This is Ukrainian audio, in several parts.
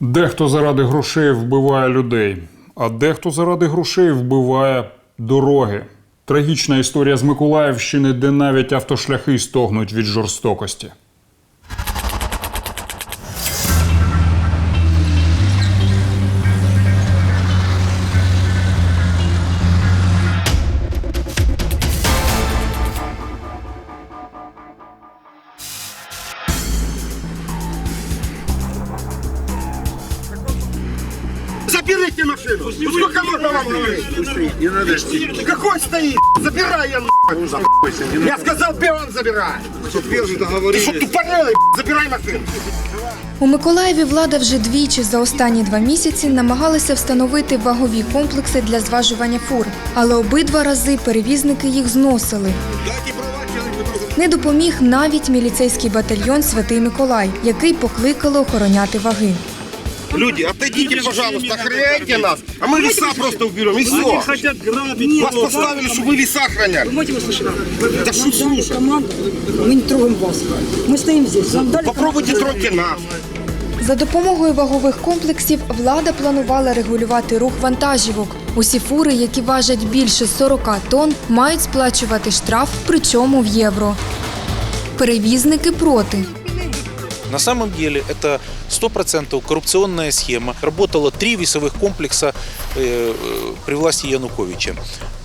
Дехто заради грошей вбиває людей, а дехто заради грошей вбиває дороги. Трагічна історія з Миколаївщини, де навіть автошляхи стогнуть від жорстокості. Заберите машину! Ну сколько можно вам говорить? Не надо Какой стоит? Забирай я нахуй. Я сказал первым забирай. Ты что тупорылый? Забирай машину. У Миколаєві влада вже двічі за останні два місяці намагалася встановити вагові комплекси для зважування фур, але обидва рази перевізники їх зносили. Не допоміг навіть міліцейський батальйон Святий Миколай, який покликали охороняти ваги. Люди, отойдите, пожалуйста, охраняйте нас, а мы леса просто уберем, и все. хотят грабить. Вас поставили, чтобы вы леса охраняли. Понимаете, вы слышали? Да что слушай? Команда, мы не трогаем вас. Мы стоим здесь. Вам дали Попробуйте трогайте нас. За допомогою вагових комплексів влада планувала регулювати рух вантажівок. Усі фури, які важать більше 40 тонн, мають сплачувати штраф, причому в євро. Перевізники проти. На самом деле это 100% коррупционная схема. Работало три весовых комплекса э, э, при власти Януковича.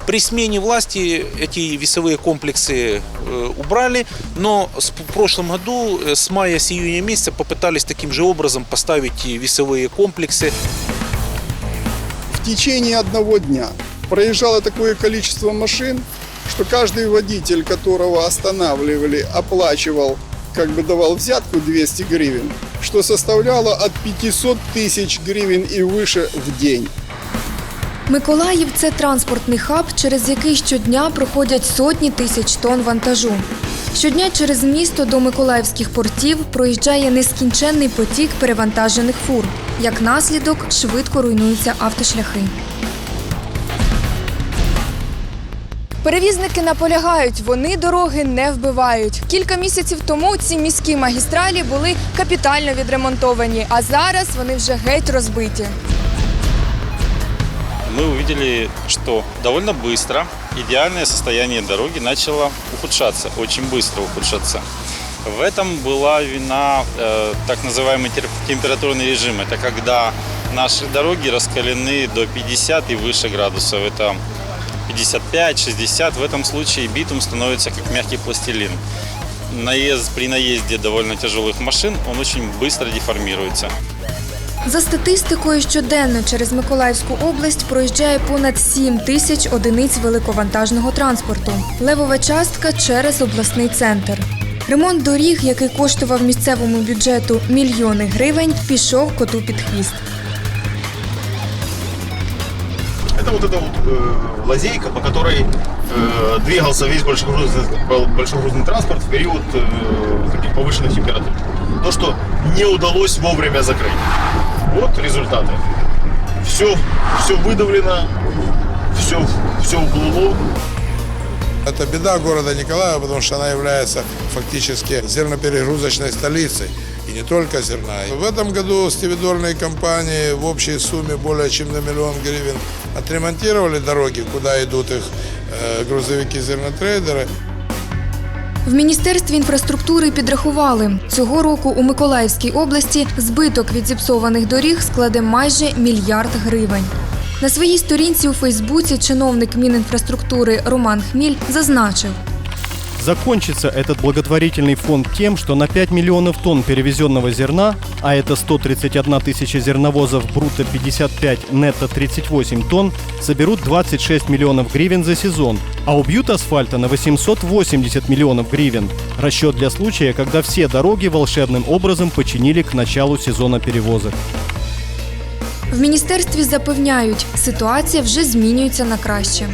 При смене власти эти весовые комплексы э, убрали, но в прошлом году, с мая с июня месяца, попытались таким же образом поставить весовые комплексы. в течение одного дня проезжало такое количество машин, что каждый водитель, которого останавливали, оплачивал, как бы давал взятку 200 гривен, что составляло от 500 тысяч гривен и выше в день. Миколаїв це транспортний хаб, через який щодня проходять сотні тисяч тонн вантажу. Щодня через місто до миколаївських портів проїжджає нескінченний потік перевантажених фур. Як наслідок, швидко руйнуються автошляхи. Перевізники наполягають, вони дороги не вбивають. Кілька місяців тому ці міські магістралі були капітально відремонтовані, а зараз вони вже геть розбиті. мы увидели, что довольно быстро идеальное состояние дороги начало ухудшаться, очень быстро ухудшаться. В этом была вина э, так называемый тер- температурный режим. Это когда наши дороги раскалены до 50 и выше градусов. Это 55-60. В этом случае битум становится как мягкий пластилин. Наезд, при наезде довольно тяжелых машин он очень быстро деформируется. За статистикою, щоденно через Миколаївську область проїжджає понад 7 тисяч одиниць великовантажного транспорту. Левова частка через обласний центр. Ремонт доріг, який коштував місцевому бюджету мільйони гривень, пішов коту під хвіст. Это вот эта вот э, лазейка, по которой э, двигался весь большегрузный, большегрузный транспорт в период э, таких повышенных температур. То, что не удалось вовремя закрыть. Вот результаты. Все, все выдавлено, все, все уплыло. Это беда города Николаева, потому что она является фактически зерноперегрузочной столицей. И не только зерна. В этом году стивидорные компании в общей сумме более чем на миллион гривен отремонтировали дороги, куда идут их э, грузовики-зернотрейдеры. В міністерстві інфраструктури підрахували, цього року у Миколаївській області збиток від зіпсованих доріг складе майже мільярд гривень. На своїй сторінці у Фейсбуці чиновник Мінінфраструктури Роман Хміль зазначив. Закончится этот благотворительный фонд тем, что на 5 миллионов тонн перевезенного зерна, а это 131 тысяча зерновозов бруто 55, нетто 38 тонн, соберут 26 миллионов гривен за сезон, а убьют асфальта на 880 миллионов гривен. Расчет для случая, когда все дороги волшебным образом починили к началу сезона перевозок. В міністерстві запевняють, ситуація вже змінюється на краще.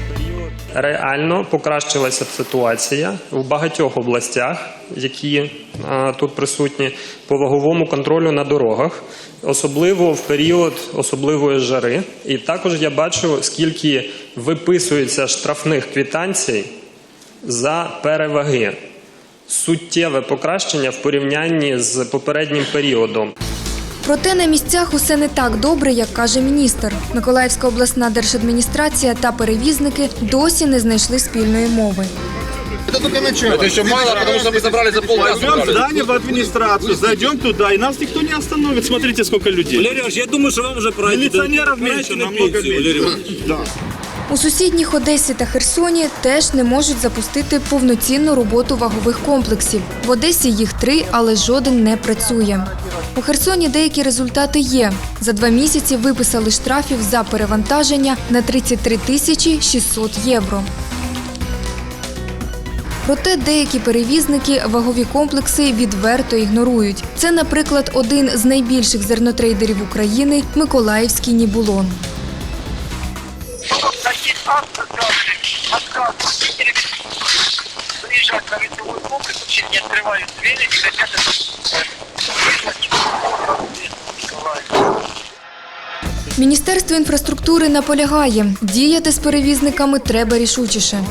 Реально покращилася ситуація в багатьох областях, які а, тут присутні, по ваговому контролю на дорогах, особливо в період особливої жари. І також я бачу, скільки виписується штрафних квитанцій за переваги. Суттєве покращення в порівнянні з попереднім періодом. Проте на місцях усе не так добре, як каже міністр. Миколаївська обласна держадміністрація та перевізники досі не знайшли спільної мови. Это только начало. Это еще мало, потому что мы забрали за полгода. Возьмем здание в администрацию, зайдем туда, и нас никто не остановит. Смотрите, сколько людей. Валерий Иванович, я думаю, что вам уже пора идти до- Милиционеров пора меньше, идти на намного пенсию, меньше. Валерий Иванович. Да. У сусідніх Одесі та Херсоні теж не можуть запустити повноцінну роботу вагових комплексів. В Одесі їх три, але жоден не працює. У Херсоні деякі результати є. За два місяці виписали штрафів за перевантаження на 33 тисячі 600 євро. Проте деякі перевізники вагові комплекси відверто ігнорують. Це, наприклад, один з найбільших зернотрейдерів України Миколаївський Нібулон. Приезжать на лицевой комплекс, вообще не Міністерство інфраструктури наполягає, діяти з перевізниками треба рішучіше.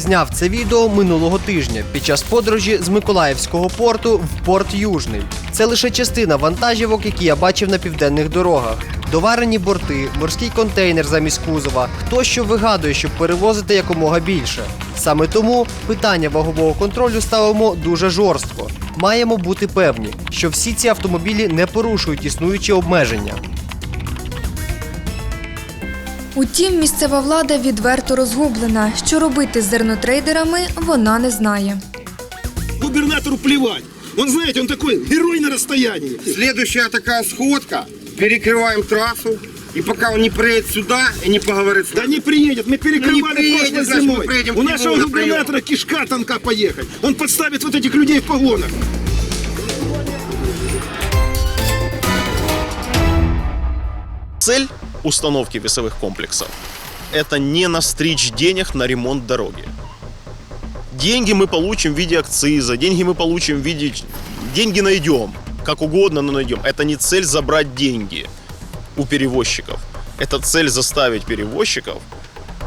Зняв це відео минулого тижня під час подорожі з Миколаївського порту в порт Южний. Це лише частина вантажівок, які я бачив на південних дорогах. Доварені борти, морський контейнер замість кузова. Хто що вигадує, щоб перевозити якомога більше. Саме тому питання вагового контролю ставимо дуже жорстко. Маємо бути певні, що всі ці автомобілі не порушують існуючі обмеження. Утім, місцева влада відверто розгублена. Що робити з зернотрейдерами, вона не знає. Губернатору плевать. Он, знаете, он такой герой на расстоянии. Следующая такая сходка. Перекрываем трассу. И пока он не приедет сюда и не поговорит с Да не приедет, мы перекрывали Ну, не приедет, прошлой значит, зимой. мы приедем У к нашего нему на прием. губернатора кишка тонка поехать. Он подставит вот этих людей в погонах. Цель установки весовых комплексов – это не настричь денег на ремонт дороги. Деньги мы получим в виде акциза, деньги мы получим в виде... Деньги найдем, как угодно, но найдем. Это не цель забрать деньги у перевозчиков. Это цель заставить перевозчиков,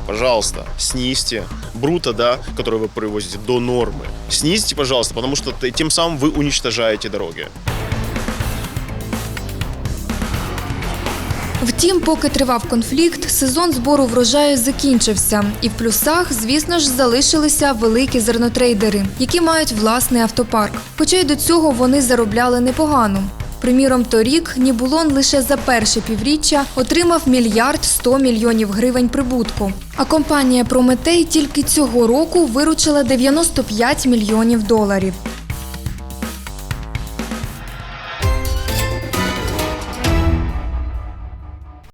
пожалуйста, снизьте бруто, да, который вы привозите, до нормы. Снизьте, пожалуйста, потому что тем самым вы уничтожаете дороги. Втім, поки тривав конфлікт, сезон збору врожаю закінчився. І в плюсах, звісно ж, залишилися великі зернотрейдери, які мають власний автопарк. Хоча й до цього вони заробляли непогано. Приміром, торік Нібулон лише за перше півріччя отримав мільярд 100 мільйонів гривень прибутку. А компанія Прометей тільки цього року виручила 95 мільйонів доларів.